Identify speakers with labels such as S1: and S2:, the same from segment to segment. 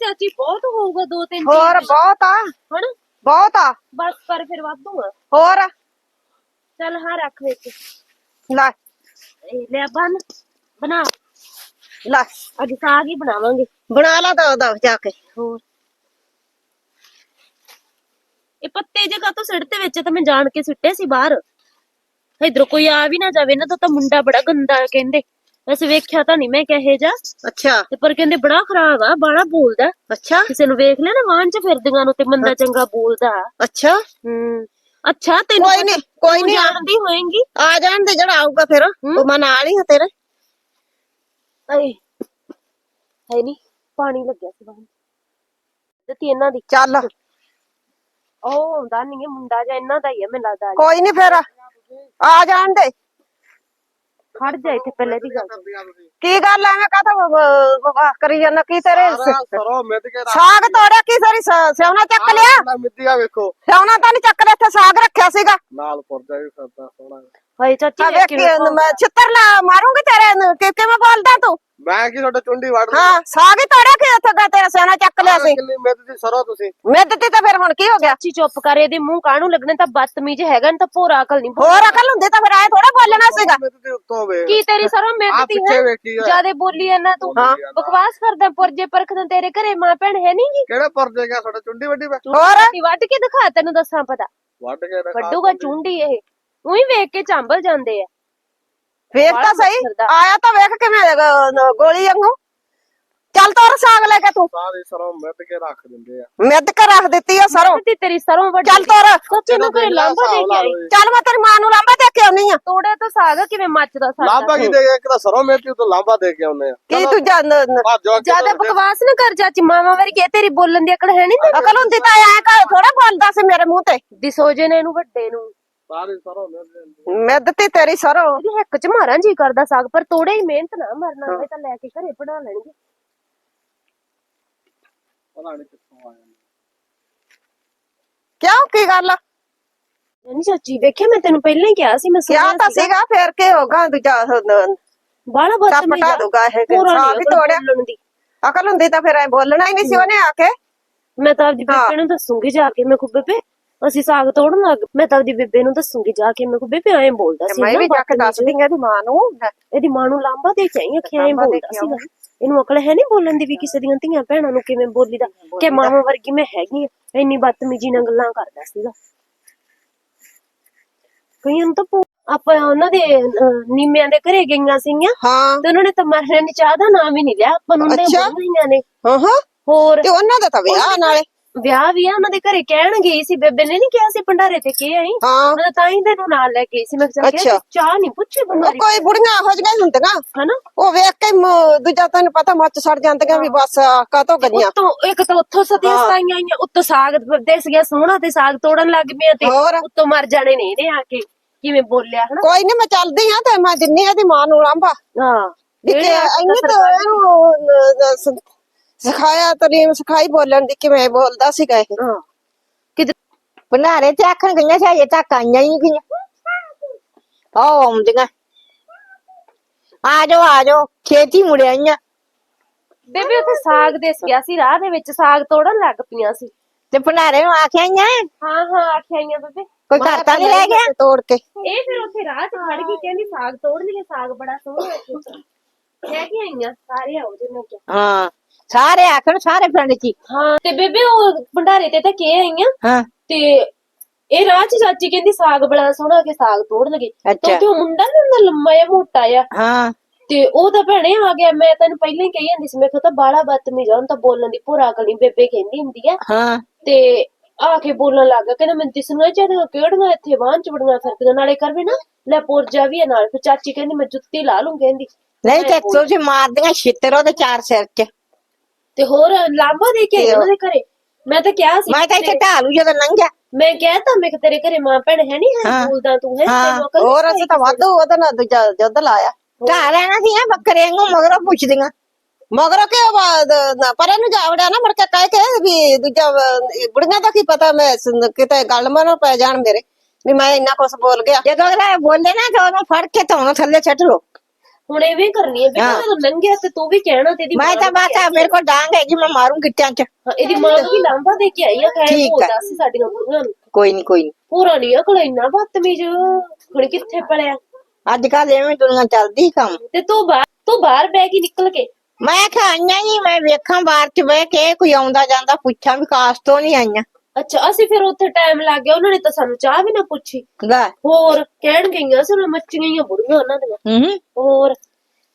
S1: ਚਾਚੀ ਬਹੁਤ ਹੋਊਗਾ ਦੋ ਤਿੰਨ
S2: ਹੋਰ ਬਹੁਤ ਆ।
S1: ਹਣ?
S2: ਬਹੁਤ ਆ।
S1: ਬਸ ਕਰ ਫਿਰ ਵਾਧੂ ਆ।
S2: ਹੋਰ?
S1: ਚੱਲ ਹਾਂ ਰੱਖ ਵਿੱਚ।
S2: ਲੈ।
S1: ਇਹ ਲੈ ਬਣ ਬਣਾ।
S2: ਲੈ।
S1: ਅੱਜ ਸਾਗ ਹੀ ਬਣਾਵਾਂਗੇ।
S2: ਬਣਾ ਲਾ ਦੋ ਦੋ ਜਾ ਕੇ।
S1: ਹੋਰ? ਇਹ ਪੱਤੇ ਜਗ੍ਹਾ ਤੋਂ ਸਿੱਟਤੇ ਵਿੱਚ ਤਾਂ ਮੈਂ ਜਾਣ ਕੇ ਸਿੱਟੇ ਸੀ ਬਾਹਰ। ਇਧਰੋਂ ਕੋਈ ਆ ਵੀ ਨਾ ਜਾਵੇ ਨਾ ਤਾਂ ਤਾਂ ਮੁੰਡਾ ਬੜਾ ਗੰਦਾ ਕਹਿੰਦੇ। ਵੈਸੇ ਵੇਖਿਆ ਤਾਂ ਨਹੀਂ ਮੈਂ ਕਹੇ ਜਾ
S2: ਅੱਛਾ।
S1: ਤੇ ਪਰ ਕਹਿੰਦੇ ਬੜਾ ਖਰਾਬ ਆ ਬਾੜਾ ਬੋਲਦਾ।
S2: ਅੱਛਾ।
S1: ਕਿਸੇ ਨੂੰ ਵੇਖ ਲਿਆ ਨਾ ਵਾਹਨ ਚ ਫਿਰਦੀਆਂ ਨੂੰ ਤੇ ਮੰਦਾ ਚੰਗਾ ਬੋਲਦਾ।
S2: ਅੱਛਾ।
S1: ਹੂੰ। ਅੱਛਾ ਤੈਨੂੰ
S2: ਕੋਈ ਨਹੀਂ ਕੋਈ ਨਹੀਂ
S1: ਜਾਣਦੀ ਹੋਏਗੀ।
S2: ਆ ਜਾਣ ਦੇ ਜਿਹੜਾ ਆਊਗਾ ਫਿਰ। ਉਹ ਮੈਂ ਨਾਲ ਹੀ ਹਾਂ ਤੇਰੇ।
S1: ਆਏ ਹੈ ਨਹੀਂ ਪਾਣੀ ਲੱਗਿਆ ਸੀ ਵਾਹਨ ਦਿੱਤੀ ਇਹਨਾਂ ਦੀ।
S2: ਚੱਲ।
S1: ਉਹ ਹੁੰਦਾ ਨਹੀਂ ਇਹ ਮੁੰਡਾ ਜਾਂ ਇਹਨਾਂ ਦਾ ਹੀ ਆ ਮੈਨੂੰ ਲੱਗਦਾ
S2: ਕੋਈ ਨਹੀਂ ਫਿਰ। ਆ ਜਾਣ ਦੇ।
S1: ਖੜ ਜਾ ਇੱਥੇ ਪਹਿਲੇ ਦੀ ਗੱਲ
S2: ਕੀ ਗੱਲ ਐਵੇਂ ਕਾਹਤੋਂ ਬਕਵਾਸ ਕਰੀ ਜਾਂਦਾ? ਕੀ ਤੇਰੇ
S3: ਸਰੋਂ ਮਿੱਧ ਕੇ ਰੱਖ।
S2: ਸਾਗ ਤੋੜਿਆ ਕੀ ਸਾਰੀ ਸ- ਸਿਉਣਾ ਚੱਕ ਲਿਆ?
S3: ਮਿੱਧੀਆ ਵੇਖੋ।
S2: ਸਿਉਣਾ ਤਾਂ ਨਹੀਂ ਚੱਕ ਲਿਆ ਇੱਥੇ ਸਾਗ ਰੱਖਿਆ ਸੀਗਾ।
S3: ਨਾਲ ਪੁਰਜਾ ਵੀ ਫਿਰਦਾ ਸੋਹਣਾ।
S1: ਹਾਏ ਚਾਚੀ
S2: ਆ
S1: ਵੇਖ ਕਿਵੇਂ
S2: ਮੈਂ ਛਿੱਤਰ ਲਾ ਮਾਰੂੰਗੀ ਤੇਰੇ ਨੂੰ ਕਿ ਕਿਵੇਂ ਬੋਲਦਾ ਤੂੰ?
S3: ਮੈਂ ਕੀ ਤੁਹਾਡਾ ਚੁੰਡੀ ਵੜ
S2: ਹਾਂ ਸਾਗ ਹੀ ਤੋੜਿਆ ਕਿ ਇੱਥੇ ਦਾ ਤੇਰਾ ਸਿਉਣਾ ਚੱਕ ਲਿਆ ਸੀ?
S3: ਮਿੱਧ ਦੀ ਸਰੋਂ ਤੁਸੀਂ।
S2: ਮਿੱਧ ਤੇ ਤਾਂ ਫਿਰ ਹੁਣ ਕੀ ਹੋ ਗਿਆ?
S1: ਚਾਚੀ ਚੁੱਪ ਕਰ ਇਹਦੇ ਮੂੰਹ ਕਾਹਨੂੰ ਲੱਗਣੇ? ਤਾਂ ਬਦਤਮੀਜ਼ ਹੈਗਾ ਨਾ ਤਾਂ ਭੋਰਾ ਅਕਲ ਨਹੀਂ
S2: ਹੋਰ ਅਕਲ ਹੁੰਦੀ ਤਾਂ ਫਿਰ ਐ ਥੋੜਾ ਬੋਲਣਾ ਸੀਗਾ।
S3: ਮਿੱਧ ਦੀ ਉੱਤੋਂ ਵੇ
S1: ਕੀ ਤੇਰੀ ਸਰੋਂ ਮਿਹਨਤੀ
S3: ਪਿੱਛੇ
S1: ਹੈ? ਜਿਆਦੇ ਬੋਲੀ ਐ ਨਾ ਤੂੰ।
S2: ਹਾਂ।
S1: ਬਕਵਾਸ ਕਰਦਾ ਪੁਰਜੇ ਪਰਖਦਾ ਤੇਰੇ ਘਰੇ ਮਾਂ ਭੈਣ ਹੈ ਨੀ ਗੀ
S3: ਕਿਹੜੇ ਪੁਰਜੇ ਗਿਆ ਤੁਹਾਡਾ ਚੁੰਡੀ ਵੱਡੀ
S2: ਹੋਰ?
S1: ਵੱਢ ਕੇ ਦਿਖਾ ਤੈਨੂੰ ਦੱਸਾਂ ਪਤਾ।
S3: ਵੱਢ ਕੇ
S1: ਵੱਡੂਗਾ ਚੁੰਡੀ ਇਹ। ਉਹੀ ਵੇਖ ਕੇ ਚੰਬਲ ਜਾਂਦੇ ਆ।
S2: ਵੇਖ ਤਾਂ ਸਹੀ। ਆਇਆ ਤਾਂ ਵੇਖ ਕਿਵੇਂ ਅਹ, ਗੋਲੀ ਵਾਂਗੂ। ਚੱਲ ਤੋਰ ਸਾਗ ਲੈ ਕੇ ਤੂੰ।
S3: ਸਾਰੀ ਸਰੋਂ ਮਿੱਧ ਕੇ ਰੱਖ ਦਿੰਦੇ ਆ।
S2: ਮਿੱਧ ਕੇ ਰੱਖ ਦਿੱਤੀ ਆ ਸਰੋਂ।
S1: ਤੇ ਤੇਰੀ ਸਰੋਂ ਵੱਡੀ
S2: ਚੱਲ ਤੋਰ।
S1: ਸੱਚੇ ਨੂੰ ਕੋਈ ਲਾਂਬਾ ਦੇ ਕੇ ਆਈ।
S2: ਚੱਲ ਮੈਂ ਤੇਰੀ ਮਾਂ ਨੂੰ ਲਾਂਬਾ ਦੇ ਕੇ ਆਉਣੀ ਆ।
S1: ਤੋੜੇ ਤਾਂ ਸਾਗ ਕਿਵੇਂ ਮੱਚਦਾ
S3: ਲਾਂਬਾ
S1: ਸਾਡਾ
S3: ਕੀ ਦੇ ਇੱਕ ਤਾਂ ਸਰੋਂ ਮਿੱਧੀ ਤੋਂ ਲਾਂਬਾ ਦੇ ਕੇ ਆਉਨੇ ਆ।
S2: ਕੀ ਤੂੰ ਜਾਣ
S3: ਭੱਜੋ ਅੱਗੇ
S1: ਜ਼ਿਆਦਾ
S3: ਤੋਂ ਅੱਗੇ।
S1: ਬਕਵਾਸ ਨਾ ਕਰ ਚਾਚੀ ਮਾਵਾ ਵਰਗੀ ਇਹ ਤੇਰੀ ਬੋਲਣ ਦੀ ਅਕਲ ਹੈ ਨਹੀਂ
S2: ਅਕਲ ਹੁੰਦੀ ਤਾਂ ਐ ਕਾ ਥੋੜਾ ਬੋਲਦਾ ਸੀ ਮੇਰੇ ਮੂੰਹ ਤੇ।
S1: ਦਿਸੋਜੇ ਨੇ ਇਹਨੂੰ ਵੱਡੇ ਨੂੰ।
S3: ਸਾਰੀ ਸਰੋਂ ਮਿੱਧ ਦਿੰਦੇ
S2: ਮਿੱਧ ਤੇ ਤੇਰੀ ਸਰੋਂ।
S1: ਇਹਦੀ ਹੱਕ ਚ ਮਾਰਾਂ ਜੀ ਕਰਦਾ ਸਾਗ ਪਰ ਤੋੜੇ ਹੀ ਮਿਹਨਤ ਨਾ ਮਰਨਾ ਹੋਵੇ ਤਾਂ ਲੈ ਕੇ ਘਰੇ ਪੜਾ ਲੈਣਗੇ।
S3: ਪਤਾ ਨਹੀਂ ਕਿੱਥੋਂ ਆਇਆ।
S2: ਕਿਉਂ? ਕੀ ਗੱਲ ਆ?
S1: ਨਹੀਂ ਚਾਚੀ ਵੇਖਿਆ ਮੈਂ ਤੈਨੂੰ ਪਹਿਲਾਂ ਹੀ ਕਿਹਾ ਸੀ ਮੈਂ
S2: ਕਿਹਾ ਤਾਂ ਸੀਗਾ। ਫੇਰ ਕੀ ਹੋਗਾ ਦੂਜਾ
S1: ਬਾਲਾ ਬਸ
S2: ਪਟਾ ਦੂਗਾ ਇਹ ਸਾਗ ਹੀ ਤੋੜਿਆ। ਅਕਲ ਹੁੰਦੀ ਤਾਂ ਫਿਰ ਐ ਬੋਲਣਾ ਹੀ ਨਹੀਂ ਸੀ ਉਹਨੇ ਆ ਕੇ।
S1: ਮੈਂ ਤਾਂ ਆਪਦੀ ਬੇਬੇ ਨੂੰ ਦੱਸੂਗੀ ਜਾ ਕੇ ਮੈਂ ਕੋ ਬੇਬੇ ਅਸੀਂ ਸਾਗ ਤੋੜਨ ਲੱਗ ਮੈਂ ਤਾਂ ਆਪਦੀ ਬੇਬੇ ਨੂੰ ਦੱਸੂਗੀ ਜਾ ਕੇ ਮੈਂ ਕੋ ਬੇਬੇ ਐਂ ਬੋਲਦਾ ਸੀ
S2: ਮੈਂ ਵੀ ਜਾ ਕੇ। ਦੱਸ ਦਿੰਗਾ ਇਹਦੀ ਮਾਂ ਨੂੰ।
S1: ਇਹਦੀ ਮਾਂ ਨੂੰ ਲਾਂਬਾ ਦੇ ਕੇ ਆਈ ਅਖਿਆ ਐਂ
S2: ਦੇ
S1: ਬੋਲਦਾ ਸੀਗਾ। ਇਹਨੂੰ ਅਕਲ ਹੈ ਨਹੀਂ ਬੋਲਣ ਦੀ ਵੀ ਕਿਸੇ ਦੀਆਂ ਧੀਆਂ ਭੈਣਾਂ ਨੂੰ ਕਿਵੇਂ ਬੋਲੀਦਾ ਕਿ ਮਾਵਾਂ ਵਰਗੀ ਮੈਂ ਹੈਗੀ ਆ। ਇੰਨੀ ਬਦਤਮੀਜੀ ਨਾਲ ਗੱਲਾਂ ਕਰਦਾ ਸੀਗਾ। ਕਈਆਂ ਨੂੰ ਤਾਂ ਆਪਾਂ ਉਹਨਾਂ ਦੇ ਨੀਮਿਆਂ ਦੇ ਘਰੇ ਗਈਆਂ ਸੀਗੀਆਂ।
S2: ਹਾਂ।
S1: ਤੇ ਉਹਨਾਂ ਨੇ ਤਾਂ ਮਰਨ ਦੀ ਚਾਹ ਦਾ ਨਾਮ ਹੀ ਨਹੀਂ ਲਿਆ। ਆਪਾਂ ਨੂੰ
S2: ਅੱਛਾ।
S1: ਬੋਲੀਆਂ ਨੇ।
S2: ਹਾਂ ਹਾਂ।
S1: ਹੋਰ
S2: ਤੇ ਉਹਨਾਂ ਦਾ ਤਾਂ ਵਿਆਹ ਨਾਲੇ।
S1: ਵਿਆਹ ਵੀ ਆ ਉਹਨਾਂ ਦੇ ਘਰੇ ਕਹਿਣ ਗਈ ਸੀ ਬੇਬੇ ਨੇ ਨਹੀਂ ਕਿਹਾ ਸੀ ਭੰਡਾਰੇ ਤੇ ਕੀ ਆਈ?
S2: ਹਾਂ।
S1: ਮੈਂ ਤਾਂ ਹੀ ਤੈਨੂੰ ਨਾਲ ਲੈ ਕੇ ਸੀ ਮੈਂ ਕਿਹਾ ਚੱਲ
S2: ਅੱਛਾ।
S1: ਚਾਹ ਨਹੀਂ ਪੁੱਛੀ
S2: ਉਹ ਕੋਈ ਬੁੜੀਆਂ ਹੀ ਹੁੰਦੀਆਂ।
S1: ਹਨਾ?
S2: ਉਹ ਵੇਖ ਕੇ ਮ- ਦੂਜਾ ਤੈਨੂੰ ਪਤਾ ਮੱਚ ਸੜ ਜਾਂਦੀਆਂ ਵੀ ਬਸ ਕਾਤੋਂ ਗਈਆਂ?
S1: ਉੱਤੋਂ ਇੱਕ ਤਾਂ ਉੱਥੋਂ ਸਤੀਆਂ ਸਤਾਈਆਂ ਆਈਆਂ ਉੱਤੋਂ ਸਾਗ ਦਿਸ ਗਿਆ ਸੋਹਣਾ ਤੇ ਸਾਗ ਤੋੜਨ ਲੱਗ ਪਿਆ ਤੇ
S2: ਹੋਰ?
S1: ਉੱਤੋਂ ਮਰ ਜਾਣੇ ਨੇ ਇਹਨੇ ਆ ਕੇ ਕਿਵੇਂ ਬੋਲਿਆ ਹਨਾ?
S2: ਕੋਈ ਨਹੀਂ ਮੈਂ ਚੱਲਦੀ ਆ ਤੇ ਮੈਂ ਆ ਇਹਦੀ ਮਾਂ ਨੂੰ ਲਾਂਬਾ
S1: ਹਾਂ। ਜਿਹੜੇ ਕੇ
S2: ਇਹਨੇ ਤਾਂ ਇਹਨੂੰ ਅਹ, ਸ- ਸਿਖਾਇਆ ਤਰੀਮ ਸਿਖਾਈ ਬੋਲਣ ਦੀ ਕਿਵੇਂ ਬੋਲਦਾ ਸੀਗਾ ਇਹ।
S4: ਭੰਡਾਰੇ ਤੇ ਆਖਣ ਗਈਆਂ ਸੀ ਅਜੇ ਤੱਕ ਆਈਆਂ ਹੀ ਨਹੀਂ ਗਈਆਂ। ਉਹ ਆਉਂਦੀਆਂ। ਆ ਜਾਓ ਆ ਜਾਓ ਛੇਤੀ ਮੁੜ ਆਈਆਂ।
S1: ਬੇਬੇ ਉੱਥੇ ਸਾਗ ਦਿਸ ਗਿਆ ਸੀ ਰਾਹ ਦੇ ਵਿੱਚ ਸਾਗ ਤੋੜਨ ਲੱਗ ਪਈਆਂ ਸੀ।
S4: ਤੇ ਭੰਡਾਰੇ ਨੂੰ ਆਖਿਆ ਆਈਆਂ
S1: ਹਾਂ ਹਾਂ ਆਖਿਆ ਆਈਆਂ ਬੇਬੇ।
S4: ਕੋਈ ਘਰ ਤਾਂ ਨਹੀਂ ਰਹਿ ਗਿਆ?
S2: ਤੋੜ ਕੇ।
S1: ਇਹ ਫਿਰ ਉੱਥੇ ਰਾਹ 'ਚ ਖੜ ਗਈ ਕਹਿੰਦੀ ਸਾਗ ਤੋੜ ਲਈਏ ਸਾਗ ਬੜਾ ਸੋਹਣਾ ਹੈ। ਕਹਿ ਕੇ ਆਈਆਂ ਸਾਰੇ ਆਓ ਜੇ ਮੈਂ ਕਿਹਾ।
S4: ਹਾਂ। ਸਾਰੇ ਆਖਣ ਸਾਰੇ ਪਿੰਡ ਚ ਹੀ।
S1: ਹਾਂ ਤੇ ਬੇਬੇ ਉਹ ਭੰਡਾਰੇ ਤੇ ਤਾਂ ਕੇ ਆਈਆਂ।
S4: ਹਾਂ।
S1: ਤੇ ਇਹ ਰਾਹ 'ਚ ਚਾਚੀ ਕਹਿੰਦੀ ਸਾਗ ਬੜਾ ਸੋਹਣਾ ਕਿ ਸਾਗ ਤੋੜ ਲਗੇ ਤੇ
S4: ਅੱਛਾ।
S1: ਉਹ ਮੁੰਡਾ ਨੀ ਹੁੰਦਾ ਲੰਮਾ ਜਿਹਾ ਮੋਟਾ ਜਿਹਾ।
S4: ਹਾਂ।
S1: ਤੇ ਉਹ ਤਾਂ ਭੈਣੇ ਆ ਗਿਆ ਮੈਂ ਤੈਨੂੰ ਪਹਿਲਾਂ ਹੀ ਕਹੀ ਜਾਂਦੀ ਸੀ ਮੈਂ ਕਿਹਾ ਤਾਂ ਬਾਲਾ ਬਦਤਮੀਜ਼ ਆ ਉਹਨੂੰ ਤਾਂ ਬੋਲਣ ਦੀ ਭੁਰਾ ਕਲੀ ਬੇਬੇ ਕਹਿੰਦੀ ਹੁੰਦੀ ਆ।
S4: ਹਾਂ।
S1: ਤੇ ਆ ਕੇ ਬੋਲਣ ਲੱਗ ਗਿਆ ਕਹਿੰਦਾ ਮੈਨੂੰ ਦਿਸਣਾ ਚਾਹੀਦਾ ਕਿਹੜੀਆਂ ਇੱਥੇ ਬਾਹਨ ਚ ਬੜੀਆਂ ਫਿਰਦੀਆਂ ਨਾਲੇ ਕਰਵੇ ਨਾ ਲੈ ਪੁਰਜਾ ਵੀ ਆ ਨਾਲ। ਫਿਰ ਚਾਚੀ ਕਹਿੰਦੀ ਮੈਂ ਜੁੱਤੀ ਲਾ ਲੂੰ ਕਹਿੰਦੀ।
S4: ਨਹੀਂ ਤੇ ਤੁਸੀਂ ਮਾਰਦੀਆਂ ਛਿੱਤਰ ਉਹਦੇ ਚਾਰ ਸਿਰ ਚ।
S1: ਤੇ ਹੋਰ ਲਾਂਬਾ ਦੇ ਕੇ ਆਈ ਉਹਨਾਂ ਦੇ ਘਰੇ? ਮੈਂ ਤਾਂ ਕਿਹਾ ਸੀ
S4: ਮੈਂ ਤਾਂ ਇੱਥੇ ਢਾਲੂ ਜਦੋਂ ਲੰਘਿਆ
S1: ਮੈਂ ਕਿਹਾ ਤਾਂ ਮੈਂ ਕਿ ਤੇਰੇ ਘਰੇ ਮਾਂ ਭੈਣ ਹੈ ਨਹੀਂ ਹੈ
S4: ਹਾਂ।
S1: ਬੋਲਦਾ ਤੂੰ ਹੈ
S4: ਹਾਂ।
S1: ਤੈਨੂੰ ਅਕਲ ਨੀ
S2: ਹੋਰ ਅਸੀਂ ਤਾਂ ਵਾਧੂ ਉਹਦੇ ਨਾਲ ਦੂਜਾ ਜੁੱਧ ਲਾਇਆ।
S4: ਢਾ ਲੈਣਾ ਸੀ ਬੱਕਰੇ ਵਾਂਗੂ ਮਗਰੋਂ ਪੁੱਛਦੀਆਂ।
S2: ਮਗਰੋਂ ਕਿ ਪਰੇ ਨੂੰ ਜਾ ਵੜਿਆ ਨਾ ਮੁੜ ਕੇ ਕਹਿ ਕੇ ਵੀ ਦੂਜਾ ਇਹ ਬੁੜੀਆਂ ਦਾ ਕੀ ਪਤਾ ਮੈਂ ਕਿਤੇ ਗੱਲ ਮਨ ਪੈ ਜਾਣ ਮੇਰੇ। ਵੀ ਮੈਂ ਇੰਨਾ ਕੁਛ ਬੋਲ ਗਿਆ।
S4: ਜਦੋਂ ਅਗਲਾ ਬੋਲੇ ਨਾ ਤਾਂ ਉਹਨੂੰ ਫੜ ਕੇ ਧੋਣ ਥੱਲੇ ਛੱਡ ਲੋ
S1: ਹੁਣ ਐਵੇਂ ਕਰਨੀ ਹੈ ਬੇਟਾ ਜਦੋਂ ਲੰਘਿਆ ਤੇ ਤੂੰ ਵੀ ਕਹਿਣਾ ਤੇ ਇਹਦੀ
S4: ਮੈਂ ਤਾਂ ਆ, ਮੇਰੇ ਕੋਲ ਡਾਂਗ ਹੈਗੀ ਮੈਂ ਮਾਰੂੰ ਗਿੱਟਿਆਂ 'ਚ।
S1: ਇਹਦੀ ਮਾਂ ਨੂੰ ਵੀ ਲਾਂਬਾ ਦੇ ਕੇ ਆਈ ਆ ਖੈਰ
S4: ਠੀਕ
S1: ਉਹ
S4: ਹੈ।
S1: ਦੱਸ ਸਾਡੀਆਂ ਕੁੜੀਆਂ ਨੂੰ।
S4: ਕੋਈ ਨਹੀਂ ਕੋਈ ਨਹੀਂ
S1: ਪੂਰਾ ਨਹੀਂ ਅਕਲ ਇੰਨਾ ਬਦਤਮੀਜ਼। ਹੁਣ ਕਿੱਥੇ ਪੜਿਆ
S4: ਅੱਜ ਕੱਲ ਐਵੇਂ ਦੁਨੀਆ ਚੱਲਦੀ ਕੰਮ।
S1: ਤੇ ਤੂੰ ਬਾਹਰ ਤੂੰ ਬਾਹਰ ਬਹਿ ਕੇ ਨਿਕਲ ਕੇ।
S4: ਮੈਂ ਕਿਹਾ ਆਈਆਂ ਨਹੀਂ ਮੈਂ ਵੇਖਾਂ ਬਾਹਰ 'ਚ ਬਹਿ ਕੇ ਕੋਈ ਆਉਂਦਾ ਜਾਂਦਾ ਪੁੱਛਾਂ ਵੀ ਕਾਸ਼ ਤੋਂ ਨਹੀਂ ਆਈਆਂ।
S1: ਅੱਛਾ ਅਸੀਂ ਫਿਰ ਉੱਥੇ ਟਾਈਮ ਲੱਗ ਗਿਆ ਉਹਨਾਂ ਨੇ ਤਾਂ ਸਾਨੂੰ ਚਾਹ ਵੀ ਨਾ ਪੁੱਛੀ।
S4: ਲੈ।
S1: ਹੋਰ ਕਹਿਣ ਗਈਆਂ ਸੀ ਮੱਚੀਆਂ ਹੀ ਬੁੜੀਆਂ ਉਹਨਾਂ ਦੀਆਂ।
S4: ਹੂੰ
S1: ਹੋਰ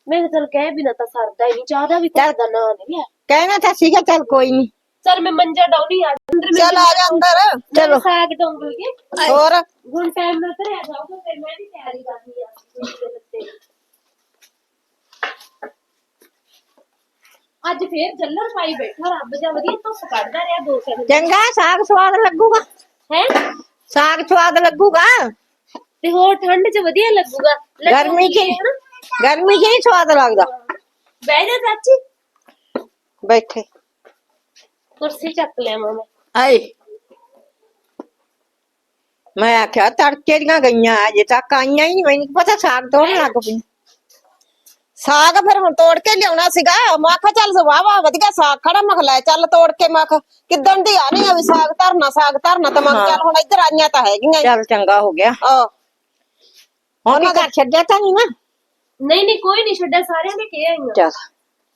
S1: ਮੈਂ ਕਿਹਾ ਚੱਲ ਕਹਿ ਬਿਨਾ ਤਾਂ ਸਰਦਾ ਹੀ ਨਹੀਂ ਚਾਹ ਦਾ ਵੀ ਘਰ ਦਾ ਨਾਂ ਨਹੀਂ
S4: ਕਹਿਣਾ ਤਾਂ ਸੀਗਾ ਚੱਲ ਕੋਈ ਨਹੀਂ।
S1: ਚੱਲ ਮੈਂ ਮੰਜਾ ਡਾਉਣੀ ਆ ਅੰਦਰ ਮੈਂ
S2: ਚੱਲ ਆ ਜਾ ਅੰਦਰ।
S1: ਚਲੋ। ਸਾਗ ਡੋਂਗਲਗੇ
S2: ਹੋਰ?
S1: ਹੁਣ ਟਾਈਮ ਨਾਲ ਘਰੇ ਆ ਜਾਊਗਾ ਫਿਰ ਮੈਂ ਵੀ ਤਿਆਰੀ ਕਰਨੀ ਆ ਕੁੜੀ ਦੇ ਲੱਤੇ ਦੀ। ਅੱਜ ਫੇਰ ਜੱਲਰ ਪਾਈ ਬੈਠਾ ਰੱਬ ਜਾ ਵਧੀਆ ਧੁੱਪ ਕੱਢਦਾ ਰਿਹਾ ਦੋ ਤਿੰਨ
S4: ਚੰਗਾ ਸਾਗ ਸਵਾਦ ਲੱਗੂਗਾ?
S1: ਹੈ?
S4: ਸਾਗ ਸਵਾਦ ਲੱਗੂਗਾ?
S1: ਤੇ ਹੋਰ ਠੰਡ 'ਚ ਵਧੀਆ ਲੱਗੂਗਾ। ਲੱਡੂ
S4: ਗਰਮੀ 'ਚ
S1: ਵੀ ਹੈ ਨਾ।
S4: ਗਰਮੀ 'ਚ ਨਹੀਂ ਸਵਾਦ ਲੱਗਦਾ।
S1: ਬਹਿ ਜਾ ਚਾਚੀ।
S4: ਬੈਠੇ।
S1: ਕੁਰਸੀ ਚੱਕ ਲਿਆ ਮੈਂ
S4: ਆਏ। ਮੈਂ ਆਖਿਆ ਤੜਕੇ ਦੀਆਂ ਗਈਆਂ ਅਜੇ ਤੱਕ ਆਈਆਂ ਹੀ ਨਹੀਂ। ਮੈਨੂੰ ਨੀ ਪਤਾ ਸਾਗ ਤੋੜਨ ਲੱਗ ਪਈ।
S2: ਸਾਗ ਫਿਰ ਹੁਣ ਤੋੜ ਕੇ ਲਿਆਉਣਾ ਸੀਗਾ। ਮੈਂ ਕਿਹਾ ਚੱਲ ਵਾਵਾ ਵਧੀਆ ਸਾਗ ਖੜਾ। ਮੈਂ ਕਿਹਾ ਲੈ ਚੱਲ ਤੋੜ ਕੇ ਮੈਂ ਕਿਹਾ ਕਿੱਦਣ ਦੀ ਆ ਨਹੀਂ ਆ ਵੀ ਸਾਗ ਧਰਨਾ ਸਾਗ ਧਰਨਾ ਤਾਂ ਮੈਂ ਕਿਹਾ ਚੱਲ ਹੁਣ ਇੱਧਰ ਆਈਆਂ ਤਾਂ ਹੈਗੀਆਂ ਹੀ।
S4: ਚੱਲ ਚੰਗਾ ਹੋ ਗਿਆ।
S2: ਆਹ।
S4: ਹੁਣ ਘਰ ਛੱਡਿਆ ਤਾਂ ਨਹੀਂ ਨਾ?
S1: ਨਹੀਂ ਨਹੀਂ ਕੋਈ ਨਹੀਂ ਛੱਡਿਆ ਸਾਰਿਆਂ ਨੇ ਕਿਹਾ ਆਈਆਂ
S4: ਚੱਲ।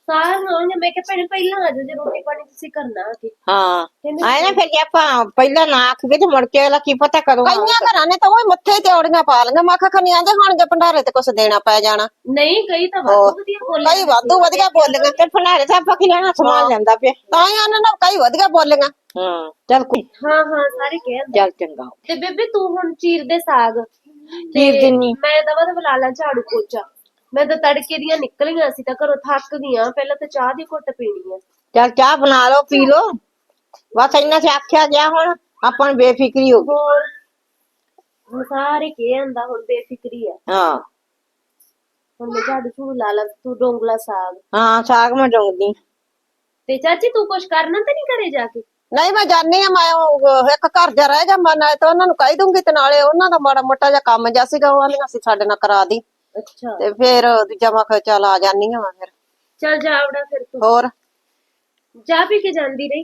S1: ਸਾਰਿਆਂ ਨੂੰ ਮੈਂ ਕਿਹਾ ਭੈਣੇ ਪਹਿਲਾਂ ਆ ਜਾਓ ਜੇ ਰੋਟੀ ਪਾਣੀ ਤੁਸੀਂ ਕਰਨਾ ਆ ਕੇ
S4: ਹਾਂ
S1: ਕਹਿੰਦੇ
S4: ਆਏ ਨਾ ਫਿਰ ਜੇ ਆਪਾਂ ਪਹਿਲਾਂ ਨਾ ਆਖ ਕੇ ਤੇ ਮੁੜ ਕੇ ਅਗਲਾ ਕੀ ਪਤਾ ਕਰੂਗਾ
S2: ਕਈਆਂ ਘਰਾਂ ਨੇ ਤਾਂ ਉਹ ਮੱਥੇ ਤੇ ਔੜੀਆਂ ਪਾ ਲਈਆਂ। ਮੈਂ ਕਿਹਾ ਖਨੀ ਆਂਦੇ ਹੋਣਗੇ ਭੰਡਾਰੇ ਤੇ ਕੁਛ ਦੇਣਾ ਪੈ ਜਾਣਾ।
S1: ਨਹੀਂ ਕਈ ਤਾਂ ਬਹੁਤ ਵਧੀਆ ਬੋਲੇ
S2: ਕਈ ਵਾਧੂ ਵਧੀਆ ਬੋਲੀਆਂ।
S4: ਤੇ ਆਪਾਂ ਕੀ ਲੈਣਾ ਸਮਾਨ ਲੈਂਦਾ ਪਿਆ।
S2: ਤਾਂ ਹੀ ਉਹਨਾਂ ਨੇ ਕਈ ਵਧੀਆ ਬੋਲੀਆਂ।
S4: ਹਾਂ ਚੱਲ ਕੋਈ।
S1: ਹਾਂ ਹਾਂ ਸਾਰੇ ਕਹਿੰਦੇ
S4: ਚੱਲ ਚੰਗਾ।
S1: ਤੇ ਬੇਬੇ ਤੂੰ ਹੁਣ ਚੀਰ ਦੇ ਸਾਗ।
S4: ਚੀਰ
S1: ਤੇ
S4: ਦਿੰਨੀ।
S1: ਮੈਂ ਦਵਾ ਦਵਾ ਲਾ ਲਾਂ ਝਾੜੂ ਪੋਚਾ। ਮੈਂ ਤਾਂ ਤੜਕੇ ਦੀਆਂ ਨਿਕਲੀਆਂ ਸੀ ਤਾਂ ਘਰੋਂ ਥੱਕ ਗਈਆਂ ਪਹਿਲਾਂ ਤਾਂ ਚਾਹ ਦੀ ਘੁੱਟ ਪੀਣੀ ਆ।
S4: ਚੱਲ ਚਾਹ ਬਣਾ ਲਓ ਪੀ ਲਓ। ਬਸ ਇੰਨਾ ਤੇ ਆਖਿਆ ਗਿਆ ਹੁਣ ਆਪਾਂ ਨੂੰ ਬੇਫਿਕਰੀ ਹੋ ਗਈ।
S1: ਹੋਰ ਹੁਣ ਸਾਰੇ ਕੀ ਆਂਦਾ ਹੁਣ ਬੇਫਿਕਰੀ ਆ।
S4: ਹਾਂ।
S1: ਹੁਣ ਮੈਂ ਝਾੜੂ ਝੂੜੂ ਲਾ ਲਾਂ ਤੂੰ ਡੋਂਗਲਾ ਸਾਗ।
S4: ਹਾਂ ਸਾਗ ਮੈਂ ਡੋਂਗਦੀ।
S1: ਤੇ ਚਾਚੀ ਤੂੰ ਕੁਛ ਕਰਨਾ ਤਾਂ ਨਹੀਂ ਘਰੇ ਜਾ ਕੇ?
S2: ਨਹੀਂ ਮੈਂ ਜਾਣੀ ਆ ਮੈਂ ਉਹ ਇੱਕ ਘਰ ਜਾ ਰਹਿ ਗਿਆ ਮੈਂ ਨਾਲੇ ਤਾਂ ਉਹਨਾਂ ਨੂੰ ਕਹਿ ਦੂੰਗੀ ਤੇ ਨਾਲੇ ਉਹਨਾਂ ਦਾ ਮਾੜਾ ਮੋਟਾ ਜਿਹਾ ਕੰਮ ਜਿਹਾ ਸੀਗਾ ਉਹ ਆਂਦੀਆਂ ਸੀ ਸਾਡੇ ਨਾਲ ਕਰਾ ਦੀ।
S1: ਅੱਛਾ।
S2: ਤੇ ਫਿਰ ਦੂਜਾ ਮੈਂ ਕਿਹਾ ਚੱਲ ਆ ਜਾਨੀ ਆ ਮੈਂ ਫਿਰ।
S1: ਚੱਲ ਜਾ ਆਵੜਾ ਫਿਰ ਤੂੰ।
S2: ਹੋਰ?
S1: ਚਾਹ ਪੀ ਕੇ ਜਾਂਦੀ ਰਹੀ।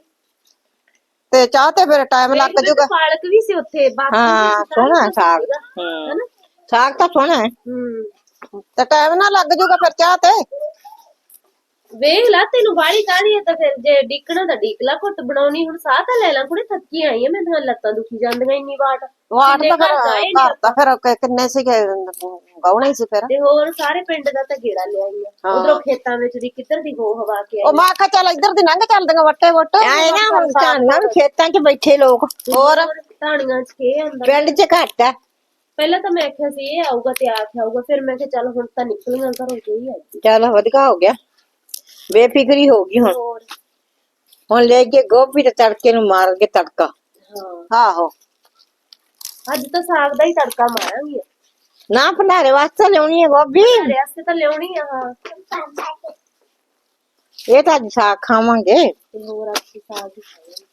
S2: ਤੇ ਚਾਹ ਤੇ ਫਿਰ ਟਾਈਮ ਲੱਗ
S1: ਮੇਰੇ
S2: ਜੂਗਾ।
S1: ਪਾਲਕ ਵੀ ਸੀ ਉੱਥੇ ਬਾਕੀ
S4: ਹਾਂ
S1: ਵੀ
S4: ਸੋਹਣਾ ਸਾਗ
S1: ਹਨਾ?
S4: ਸਾਗ ਤਾਂ ਸੋਹਣਾ ਹੈ।
S1: ਹੂੰ।
S2: ਤੇ ਟਾਈਮ ਨਾ ਲੱਗ ਜੂਗਾ ਫਿਰ ਚਾਹ ਤੇ।
S1: ਵੇਖ ਲਾ ਤੈਨੂੰ ਬਾਹਲੀ ਕਾਹਲੀ ਹੈ ਤਾਂ ਫਿਰ ਜੇ ਡਿੱਕਣਾ ਤਾਂ ਡਿੱਕ ਲਾ ਘੁੱਟ ਬਣਾਉਣੀ ਹੁਣ ਸਾਹ ਤਾਂ ਲੈ ਲਾਂ ਕੁੜੇ ਥੱਕੀ ਆਈ ਆ ਮੈਂ ਤਾਂ ਲੱਤਾਂ ਦੁਖੀ ਜਾਂਦੀਆਂ ਇੰਨੀ ਵਾਟ।
S2: ਵਾਟ ਤਾਂ ਫਿਰ
S1: ਘਰ
S2: ਤਾਂ ਫਿਰ ਕਿ- ਕਿੰਨੇ ਸੀਗੇ ਗਾਉਣੇ ਹੀ ਸੀ ਫਿਰ?
S1: ਤੇ ਹੋਰ ਸਾਰੇ ਪਿੰਡ ਦਾ ਤਾਂ ਗੇੜਾ ਲਿਆਈ ਆ। ਉਧਰੋਂ ਖੇਤਾਂ ਵਿੱਚ ਦੀ ਕਿੱਧਰ ਦੀ ਹੋ ਹਵਾ ਕੇ
S2: ਉਹ
S1: ਆਈ
S2: ਮੈਂ ਕਿਹਾ ਚੱਲ ਇੱਧਰ ਦੀ ਲੰਘ ਚੱਲਦੀਆਂ ਵੱਟੇ ਵੱਟ।
S4: ਐ ਨਾ ਹੁਣ ਝਾੜੀਆਂ ਵੀ ਖੇਤਾਂ 'ਚ ਬੈਠੇ ਲੋਕ।
S2: ਹੋਰ?
S1: ਧਾਣੀਆਂ ਚ ਕੇ ਆਂਦਾ
S4: ਪਿੰਡ 'ਚ ਘੱਟ ਹੈ
S1: ਪਹਿਲਾਂ ਤਾਂ ਮੈਂ ਆਖਿਆ ਸੀ ਇਹ ਆਊਗਾ ਤੇ ਆਖ ਆਊਗਾ ਫਿਰ ਮੈਂ ਕਿਹਾ ਚੱਲ ਹੁਣ ਤਾਂ ਨਿਕਲੀਆਂ ਘਰੋਂ ਹੀ ਆਈ
S4: ਚੱਲ ਵਧੀਆ ਹੋ ਗਿਆ। ਬੇਫਿਕਰੀ ਹੋ ਗਈ ਹੁਣ
S1: ਹੋਰ
S4: ਹੁਣ ਲੈ ਕੇ ਗੋਭੀ ਤੇ ਤੜਕੇ ਨੂੰ ਮਾਰ ਕੇ ਤੜਕਾ
S1: ਹਾਂ
S2: ਆਹੋ
S1: ਅੱਜ ਤਾਂ ਸਾਗ ਦਾ ਹੀ ਤੜਕਾ ਮਾਰਾਂਗੇ
S4: ਨਾ ਭੰਡਾਰੇ ਵਾਸਤੇ ਲਿਆਉਣੀ ਹੈ ਗੋਭੀ
S1: ਘਰੇ ਵਾਸਤੇ ਤਾਂ ਲਿਆਉਣੀ ਆ ਹਾਂ
S4: ਇਹ ਤਾਂ ਅੱਜ ਸਾਗ ਖਾਵਾਂਗੇ
S1: ਤੇ ਹੋਰ ਆਪੀ ਸਾਗ ਹੀ ਖਾਵਾਂਗੇ।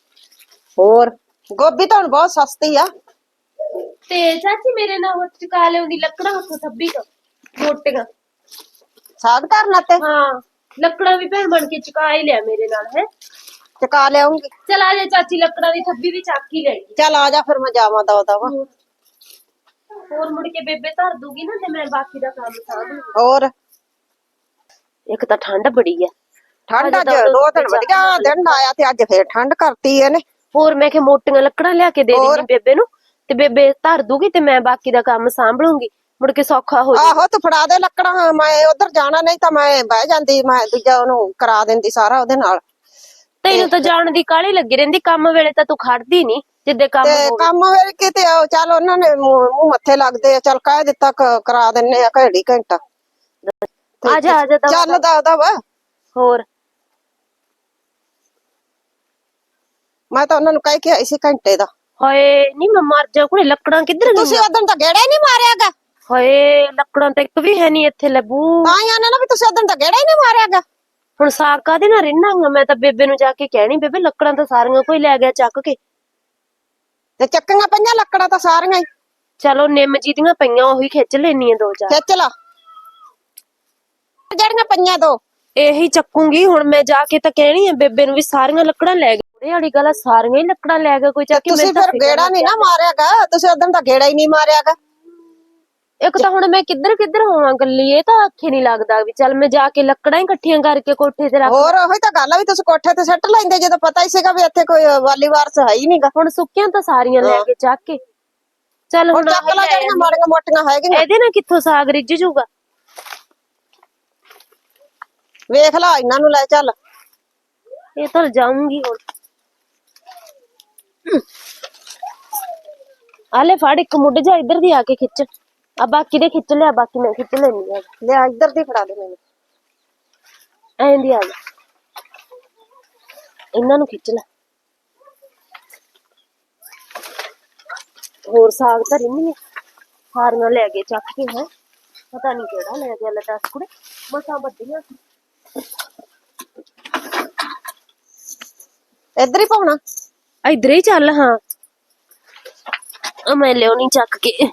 S4: ਹੋਰ
S2: ਗੋਭੀ ਤਾਂ ਹੁਣ ਬਹੁਤ ਸਸਤੀ ਆ
S1: ਤੇ ਚਾਚੀ ਮੇਰੇ ਨਾਲ ਉਹ ਚਕਾ ਲਿਆਉਂਦੀ ਲੱਕੜਾਂ ਹੱਥੋਂ ਥੱਬੀ ਤੋਂ ਮੋਟੀਆਂ
S2: ਸਾਗ ਧਰਨਾ ਤੇ
S1: ਹਾਂ ਲੱਕੜਾਂ ਵੀ ਭੈਣ ਬਣ ਕੇ ਚਕਾ ਹੀ ਲਿਆ ਮੇਰੇ ਨਾਲ ਹੈ।
S2: ਚਕਾ ਲਿਆਉਂਗੀ।
S1: ਚਲ ਆ ਜਾ ਚਾਚੀ ਲੱਕੜਾਂ ਦੀ ਥੱਬੀ ਵੀ ਚੱਕ ਹੀ ਲੈਗੀ
S2: ਚੱਲ ਆ ਜਾ ਫਿਰ ਮੈਂ ਜਾਵਾਂ ਦੋ ਦੋ
S1: ਹੋਰ। ਮੁੜ ਕੇ ਬੇਬੇ ਧਰ ਦੂਗੀ ਨਾ ਤੇ ਮੈਂ ਬਾਕੀ ਦਾ ਕੰਮ ਸਾਂਭੂ
S2: ਹੋਰ?
S1: ਇੱਕ ਤਾਂ ਠੰਡ ਬੜੀ ਆ
S2: ਠੰਡ
S1: ਅੱਜ
S2: ਦੋ ਦਿਨ ਵਧੀਆ ਦਿਨ ਆਇਆ ਤੇ ਅੱਜ ਫੇਰ ਠੰਡ ਕਰਤੀ ਇਹਨੇ।
S1: ਹੋਰ ਮੈਂ ਕਿ ਮੋਟੀਆਂ ਲੱਕੜਾਂ ਲਿਆ ਕੇ ਦੇ ਦੇਣੀ ਬੇਬੇ ਨੂੰ। ਤੇ ਬੇਬੇ ਧਰ ਦੂਗੀ ਤੇ ਮੈਂ ਬਾਕੀ ਦਾ ਕੰਮ ਸਾਂਭ ਲੂੰਗੀ। ਮੁੜ ਕੇ ਸੌਖਾ ਹੋ ਜਾ
S2: ਆਹੋ ਤੂੰ ਫੜਾ ਦੇ ਲੱਕੜਾਂ ਮੈਂ ਉਧਰ ਜਾਣਾ ਨਹੀਂ ਤਾਂ ਮੈਂ ਬਹਿ ਜਾਂਦੀ ਮੈਂ ਦੂਜਾ ਉਹਨੂੰ ਕਰਾ ਦਿੰਦੀ ਸਾਰਾ ਉਹਦੇ ਨਾਲ।
S1: ਤੈਨੂੰ ਤਾਂ ਜਾਣ ਦੀ ਕਾਹਲੀ ਲੱਗੀ ਰਹਿੰਦੀ ਕੰਮ ਵੇਲੇ ਤਾਂ ਤੂੰ ਖੜਦੀ ਨਹੀਂ ਜਿੱਦੇ ਕੰਮ
S2: ਤੇ
S1: ਹੋਵੇ।
S2: ਕੰਮ ਵੇਲੇ ਕਿਤੇ ਉਹ ਚੱਲ ਉਹਨਾਂ ਨੇ ਮੂੰਹ ਮੂੰਹ ਮੱਥੇ ਲੱਗਦੇ ਆ ਚੱਲ ਕਹਿ ਦਿੱਤਾ ਕ- ਕਰਾ ਦਿੰਨੇ ਆ ਘੜੀ ਘੰਟਾ। ਤੇ
S1: ਆ ਜਾ ਆ ਜਾ ਦਵਾ
S2: ਚੱਲ ਦਾ ਦਾ ਵਾ
S1: ਹੋਰ।
S2: ਮੈਂ ਤਾਂ ਉਹਨਾਂ ਨੂੰ ਕਹਿ ਕੇ ਆਈ ਸੀ ਘੰਟੇ ਦਾ।
S1: ਹਾਏ ਨਹੀਂ ਮੈਂ ਮਰ ਜਾ ਕੁੜੇ ਲੱਕੜਾਂ ਕਿੱਧਰ
S2: ਤੁਸੀਂ
S1: ਗਈਆਂ
S2: ਉਦੋਂ ਤਾਂ ਗੇੜਾ ਹੀ ਨਹੀਂ ਮਾਰਿਆਗਾ।
S1: ਹਾਏ ਲੱਕੜਾਂ ਤਾਂ ਇੱਕ ਵੀ ਹੈ ਨਹੀਂ ਇੱਥੇ ਲੱਭੂ।
S2: ਤਾਂ ਹੀ ਆਨੇ ਨਾ ਵੀ ਤੁਸੀਂ ਉਦੋਂ ਤਾਂ ਗੇੜਾ ਹੀ ਨਹੀਂ ਮਾਰਿਆਗਾ
S1: ਹੁਣ ਸਾਗ ਕਾਦੇ ਨਾਲ ਰਹਿਣਾਗਾ ਮੈਂ ਤਾਂ ਬੇਬੇ ਨੂੰ ਜਾ ਕੇ ਕਹਿਣੀ ਬੇਬੇ ਲੱਕੜਾਂ ਤਾਂ ਸਾਰੀਆਂ ਕੋਈ ਲੈ ਗਿਆ ਚੱਕ ਕੇ।
S2: ਤੇ ਚੱਕੀਆਂ ਪਈਆਂ ਲੱਕੜਾਂ ਤਾਂ ਸਾਰੀਆਂ ਹੀ।
S1: ਚਲੋ ਨਿੰਮ ਜੀ ਦੀਆਂ ਪਈਆਂ ਉਹੀ ਖਿੱਚ ਲੈਣੀਆਂ ਦੋ ਚਾਰ।
S2: ਖਿੱਚ ਲਾ। ਜਿਹੜੀਆਂ ਪਈਆਂ ਦੋ।
S1: ਇਹੀ ਚੱਕੂਗੀ ਹੁਣ ਮੈਂ ਜਾ ਕੇ ਤਾਂ ਕਹਿਣੀ ਆ ਬੇਬੇ ਨੂੰ ਵੀ ਸਾਰੀਆਂ ਲੱਕੜਾਂ ਲੈ ਗਏ। ਉਹਦੇ ਵਾਲੀ ਗੱਲ ਆ, ਸਾਰੀਆਂ ਹੀ ਲੱਕੜਾਂ ਲੈ ਗਏ ਕੋਈ ਚੱਕ ਕੇ
S2: ਤੁਸੀਂ
S1: ਮੈਨੂੰ ਤਾਂ
S2: ਫਿਰ
S1: ਫਿਕਰ
S2: ਗੇੜਾ ਨਹੀਂ ਨਾ ਮਾਰਿਆਗਾ ਤੁਸੀਂ ਉਦੋਂ ਤਾਂ ਗੇੜਾ ਹੀ ਨਹੀਂ ਮਾਰਿਆਗਾ
S1: ਇੱਕ ਤਾਂ ਹੁਣ ਮੈਂ ਕਿੱਧਰ ਕਿੱਧਰ ਹੋਵਾਂ ਗੱਲੀ ਇਹ ਤਾਂ ਅੱਖੇ ਨਹੀਂ ਲੱਗਦਾ ਵੀ ਚੱਲ ਮੈਂ ਜਾ ਕੇ ਲੱਕੜਾਂ ਹੀ ਇਕੱਠੀਆਂ ਕਰਕੇ ਕੋਠੇ ਤੇ ਰੱਖ
S2: ਹੋਰ ਉਹੀ ਤਾਂ ਗੱਲ ਆ ਵੀ ਤੁਸੀਂ ਕੋਠੇ ਤੇ ਸੱਟ ਲੈਂਦੇ ਜਦੋਂ ਪਤਾ ਹੀ ਸੀਗਾ ਵੀ ਇੱਥੇ ਕੋਈ ਵਾਲੀ ਵਾਰਸ ਹੈ ਹੀ ਨਹੀਂਗਾ
S1: ਹੁਣ ਸੁੱਕੀਆਂ ਤਾਂ ਸਾਰੀਆਂ ਲੈ ਕੇ ਚੱਕ ਕੇ। ਚੱਲ
S2: ਹੁਣ
S1: ਹੁਣ
S2: ਚੱਕ ਲੈ ਜਿਹੜੀਆਂ ਮਾੜੀਆਂ ਮੋਟੀਆਂ ਹੈਗੀਆਂ।
S1: ਇਹਦੇ ਨਾਲ ਕਿੱਥੋਂ ਸਾਗ ਰਿੱਝ ਜੂਗਾ?
S2: ਵੇਖ ਲਾ ਇਹਨਾਂ ਨੂੰ ਲੈ ਚੱਲ।
S1: ਇਹ ਤਾਂ ਜਾਊਂਗੀ ਹੁਣ। ਆਲੇ ਫੜ ਇੱਕ ਮੁੱਢ ਜਾ ਇੱਧਰ ਦੀ ਆ ਕੇ ਖਿੱਚ। ਆ ਬਾਕੀ ਦੇ ਖਿੱਚ ਲਿਆ ਬਾਕੀ ਮੈਂ ਖਿੱਚ ਲੈਣੀ ਆ।
S2: ਲਿਆ ਇੱਧਰ ਦੀ ਫੜਾ ਦੇ ਮੈਨੂੰ।
S1: ਐਂ ਦੀ ਆ ਜਾ। ਇਹਨਾਂ ਨੂੰ ਖਿੱਚ ਲੈ। ਹੋਰ ਸਾਗ ਤਾਂ ਨਹੀਂ ਹਾਰੀਆਂ ਲੈ ਗਏ ਚੱਕ ਕੇ ਹੈ। ਪਤਾ ਨਹੀਂ ਕਿਹੜਾ ਲੈ ਗਿਆ ਲੈ ਦੱਸ ਕੁੜੇ। ਮਸਾਂ ਸੀ।
S2: ਇੱਧਰ ਹੀ ਪਾਉਣਾ।
S1: ਇੱਧਰ ਹੀ ਚੱਲ ਹਾਂ। ਮੈਂ ਲਿਆਉਣੀ ਚੱਕ ਕੇ।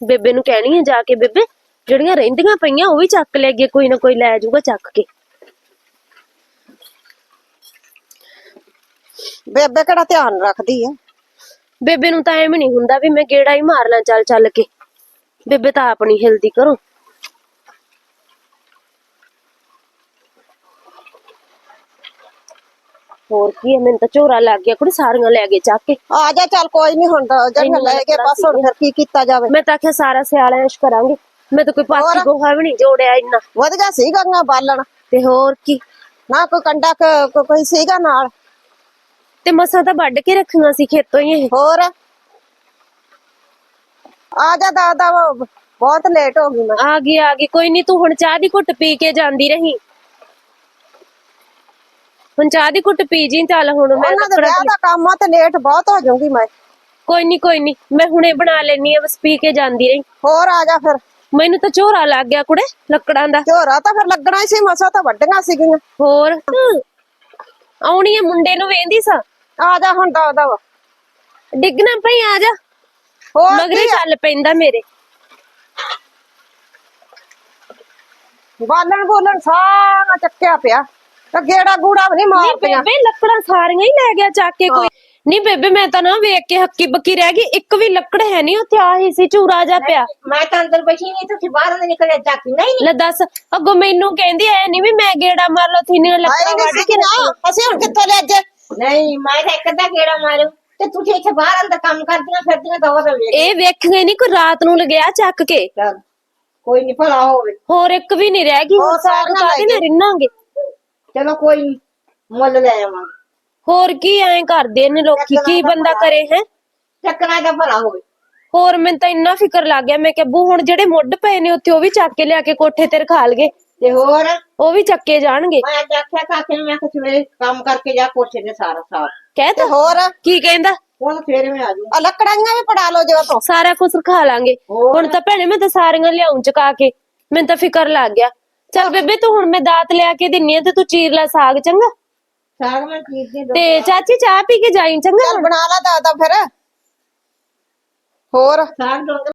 S1: ਬੇਬੇ ਨੂੰ ਕਹਿਣੀ ਹੈ ਜਾ ਕੇ ਬੇਬੇ ਜਿਹੜੀਆਂ ਰਹਿੰਦੀਆਂ ਪਈਆਂ ਉਹ ਵੀ ਚੱਕ ਲੈ ਗਏ ਕੋਈ ਨਾ ਕੋਈ ਲੈ ਜਾਊਗਾ ਚੱਕ ਕੇ।
S2: ਬੇਬੇ ਕਿਹੜਾ ਧਿਆਨ ਰੱਖਦੀ ਹੈ
S1: ਬੇਬੇ ਨੂੰ ਤਾਂ ਐਵੇਂ ਨਹੀਂ ਹੁੰਦਾ ਵੀ ਮੈਂ ਗੇੜਾ ਹੀ ਮਾਰ ਲਾਂ ਚੱਲ ਚੱਲ ਕੇ। ਬੇਬੇ ਤਾਂ ਆਪਣੀ ਹਿਲਦੀ ਕਰੋ ਹੋਰ ਕੀ ਹੈ ਮੈਨੂੰ ਤਾਂ ਝੋਰਾ ਲੱਗ ਗਿਆ ਕੁੜੀ ਸਾਰੀਆਂ ਲੈ ਗਏ ਚੱਕ ਕੇ।
S2: ਆ ਜਾ ਚੱਲ ਕੋਈ ਨਹੀਂ ਹੁਣ ਤਾਂ ਜਿਹੜੀਆਂ ਲੈ ਕੇ ਬਸ ਹੁਣ ਫਿਰ ਕੀ ਕੀਤਾ ਜਾਵੇ।
S1: ਮੈਂ ਤਾਂ ਆਖਿਆ ਸਾਰਾ ਸਿਆਲ ਐਸ਼ ਕਰਾਂਗੇ। ਮੈਂ ਤਾਂ ਕੋਈ ਪਾਸੀ? ਗੋਹਾ ਵੀ ਨਹੀਂ ਜੋੜਿਆ ਇੰਨਾ।
S2: ਵਧੀਆ ਸੀ ਗੰਗਾ ਬਾਲਣ।
S1: ਤੇ ਹੋਰ ਕੀ?
S2: ਨਾ ਕੋਈ ਕੰਡਾ ਕੋਈ ਸੀਗਾ ਨਾਲ।
S1: ਤੇ ਮਸਾਂ ਤਾਂ ਵੱਢ ਕੇ ਰੱਖੀਆਂ ਸੀ ਖੇਤੋਂ ਹੀ ਇਹ।
S2: ਹੋਰ? ਆ ਜਾ ਦਾਦਾ ਬਹੁਤ ਲੇਟ ਹੋ ਗਈ ਮੈਂ।
S1: ਆ ਗਈ ਆ ਗਈ। ਕੋਈ ਨਹੀਂ ਤੂੰ ਹੁਣ ਚਾਹ ਦੀ ਘੁੱਟ ਪੀ ਕੇ ਜਾਂਦੀ ਰਹੀਂ। ਹੁਣ ਚਾਹ ਦੀ ਘੁੱਟ ਪੀ ਜੀ ਚੱਲ ਹੁਣ ਮੈਂ
S2: ਉਹਨਾਂ ਦੇ ਵਿਆਹ ਦਾ ਕੰਮ ਆ ਤੇ ਲੇਟ ਬਹੁਤ ਹੋ ਜਾਊਂਗੀ ਮੈਂ।
S1: ਕੋਈ ਨਹੀਂ ਕੋਈ ਨਹੀਂ ਮੈਂ ਹੁਣੇ ਬਣਾ ਲੈਣੀ ਆ ਬਸ ਪੀ ਕੇ ਜਾਂਦੀ ਰਹੀ।
S2: ਹੋਰ ਆ ਜਾ ਫਿਰ।
S1: ਮੈਨੂੰ ਤਾਂ ਝੋਰਾ ਲੱਗ ਗਿਆ ਕੁੜੇ ਲੱਕੜਾਂ ਦਾ।
S2: ਝੋਰਾ ਤਾਂ ਫਿਰ ਲੱਗਣਾ ਹੀ ਸੀ ਮਸਾ ਤਾਂ ਵੱਡੀਆਂ ਸੀਗੀਆਂ।
S1: ਹੋਰ? ਆਉਣੀ ਆ ਮੁੰਡੇ ਨੂੰ ਵੇਂਦੀ ਸਾ?
S2: ਆ ਜਾ ਹੁਣ ਦਾਦਾ ਵਾ।
S1: ਡਿੱਗਣਾ ਪਈ ਆ ਜਾ।
S2: ਹੋਰ
S1: ਮਗਰੇ ਚੱਲ ਪੈਂਦਾ ਮੇਰੇ।
S2: ਬਾਲਣ ਬੋਲਣ ਸਾਰਾ ਚੱਕਿਆ ਪਿਆ। ਤੇ ਗੇੜਾ ਗੂੜਾ ਵੀ ਨਹੀਂ
S1: ਨਹੀਂ
S2: ਮਾਰਦੀਆਂ
S1: ਬੇਬੇ ਲੱਕੜਾਂ ਸਾਰੀਆਂ ਹੀ ਲੈ ਗਿਆ ਚੱਕ ਕੇ ਕੋਈ। ਨਹੀਂ ਬੇਬੇ ਮੈਂ ਤਾਂ ਨਾ ਵੇਖ ਕੇ ਹੱਕੀ ਬੱਕੀ ਰਹਿ ਗਈ। ਇੱਕ ਵੀ ਲੱਕੜ ਹੈ ਨਹੀਂ ਉੱਥੇ ਆਹੀ ਸੀ ਝੂਰਾ ਜਾ ਪਿਆ।
S4: ਮੈਂ ਤਾਂ ਅੰਦਰ ਬੈਠੀ ਨਹੀਂ ਤੁਸੀਂ ਬਾਹਰ ਨਾ ਨਿਕਲਿਆ ਚੱਕ ਨਹੀਂ
S1: ਲੈ ਦੱਸ ਅੱਗੋਂ ਮੈਨੂੰ ਕਹਿੰਦੀ ਐ ਨਹੀਂ ਵੀ ਮੈਂ ਗੇੜਾ ਮਾਰ ਲੋ ਥੀਨੀਆਂ
S2: ਆਈ
S1: ਲੱਕੜਾਂ
S2: ਨਹੀਂ
S1: ਵੱਢ
S2: ਸੀ
S1: ਕੇ
S2: ਕਿ ਨਾ? ਅਸੀਂ ਹੁਣ ਕਿੱਥੋਂ ਲੈ ਜੇ
S4: ਨਹੀਂ ਮੈਂ ਤਾਂ ਇੱਕ ਅੱਧਾ ਗੇੜਾ ਮਾਰੂ ਤੇ ਤੁਸੀਂ ਇੱਥੇ ਬਾਹਰ ਅੰਦਰ ਕੰਮ ਕਰਦੀਆਂ ਫਿਰਦੀਆਂ ਤਾਂ ਉਹ ਤਾਂ ਵੇਖ।
S1: ਇਹ ਵੇਖਗੇ ਨਹੀਂ ਕੋਈ ਰਾਤ ਨੂੰ ਲਗਿਆ ਚੱਕ ਕੇ।
S4: ਚੱਲ ਕੋਈ ਨਹੀਂ ਭਲਾ ਹੋਵੇ।
S1: ਹੋਰ ਇੱਕ ਵੀ ਨਹੀਂ ਰਹਿ ਗਈ ਹੁਣ ਸਾਗ
S2: ਸਾਰੀਆਂ
S1: ਕਾਹਦੇ
S2: ਲੈ
S1: ਨਾਲ ਰਿੰਨਾਂਗੇ।
S4: ਚਲੋ ਕੋਈ ਨੀ, ਮੁੱਲ ਲੈ ਆਵਾਂਗੇ।
S1: ਹੋਰ ਕੀ ਐਂ ਕਰਦੇ ਨੇ ਲੋਕੀ ਕੀ ਬੰਦਾ ਕਰੇ ਹੈ?
S4: ਚੱਕਣਾ ਦਾ ਭਲਾ ਹੋਵੇ।
S1: ਹੋਰ ਮੈਨੂੰ ਤਾਂ ਇੰਨਾ ਫਿਕਰ ਲੱਗ ਗਿਆ ਮੈਂ ਕਿਹਾ ਬੂ ਹੁਣ ਜਿਹੜੇ ਮੁੱਢ ਪਏ ਨੇ ਉੱਥੇ ਉਹ ਵੀ ਚੱਕ ਕੇ ਲਿਆ ਕੇ ਕੋਠੇ ਤੇ ਰਖਾ ਲਗੇ।
S4: ਤੇ ਹੋਰ?
S1: ਉਹ ਵੀ ਚੱਕੇ ਜਾਣਗੇ।
S4: ਮੈਂ ਅੱਜ ਆਖਿਆ ਕਾਕੇ ਨੂੰ ਮੈਂ ਕਿਹਾ ਸਵੇਰੇ ਕੰਮ ਕਰਕੇ ਜਾ ਕੋਠੇ ਤੇ ਸਾਰਾ ਸਾਫ਼
S1: ਕਹਿ
S2: ਤੇ।
S1: ਤਾ
S2: ਹੋਰ?
S1: ਕੀ ਕਹਿੰਦਾ?
S4: ਹੁਣ ਸਵੇਰੇ ਮੈਂ ਆ ਜੂ
S2: ਆ ਲੱਕੜਾਂ ਵੀ ਪੜਾ ਲਓ ਜੋ ਤੋਂ।
S1: ਸਾਰਾ ਕੁਝ ਰਖਾ ਲਾਂਗੇ।
S4: ਹੋਰ।
S1: ਹੁਣ ਤਾਂ ਭੈਣੇ ਮੈਂ ਤਾਂ ਸਾਰੀਆਂ ਲਿਆਉਂ ਚਕਾ ਕੇ। ਮੈਨੂੰ ਤਾਂ ਫਿਕਰ ਲੱਗ ਗਿਆ। ਚੱਲ ਬੇਬੇ ਤੂੰ ਹੁਣ ਮੈਂ ਦਾਤ ਲਿਆ ਕੇ ਦਿੰਨੀ ਆ ਤੇ ਤੂੰ ਚੀਰ ਲੈ ਸਾਗ ਚੰਗਾ?
S4: ਸਾਗ ਮੈਂ ਚੀਜ਼ ਦੀ
S1: ਤੇ ਚਾਚੀ ਚਾਹ ਪੀ ਕੇ ਜਾਈ ਚੰਗਾ?
S2: ਚੱਲ ਬਣਾ ਲਾ ਦਾਦਾ ਫਿਰ। ਹੋਰ?
S4: ਸਾਗ ਡੋਂਗ